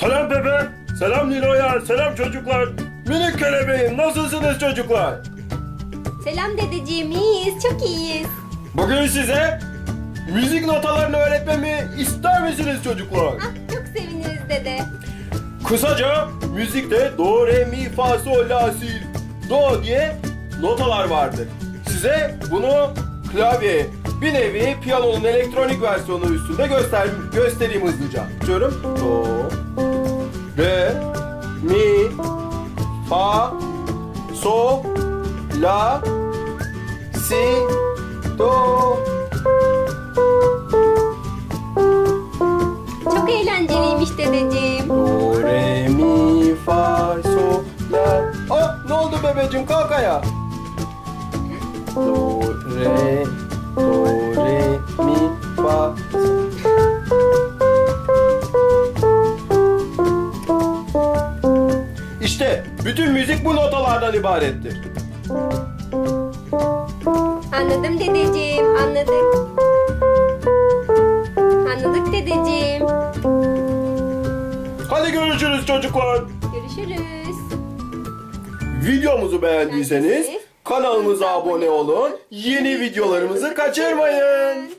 Selam Pepe. Selam Nilo'ya. Selam çocuklar. Minik kelebeğim nasılsınız çocuklar? Selam dedeciğim, iyiyiz, çok iyiyiz. Bugün size müzik notalarını öğretmemi ister misiniz çocuklar? Ah, çok seviniriz dede. Kısaca müzikte do, re, mi, fa, sol, la, si, do diye notalar vardır. Size bunu klavye, bir nevi piyanonun elektronik versiyonu üstünde göster göstereyim hızlıca. Diyorum. Do, re, mi, fa, sol, la, si, do. Çok eğlenceliymiş dedeciğim. Do, re, mi, fa, sol, la. Ah ne oldu bebeğim kalk ayağa. Do, re, bütün müzik bu notalardan ibarettir. Anladım dedeciğim, anladık. Anladık dedeciğim. Hadi görüşürüz çocuklar. Görüşürüz. Videomuzu beğendiyseniz Beğendiyseniz kanalımıza abone olun. Yeni videolarımızı kaçırmayın.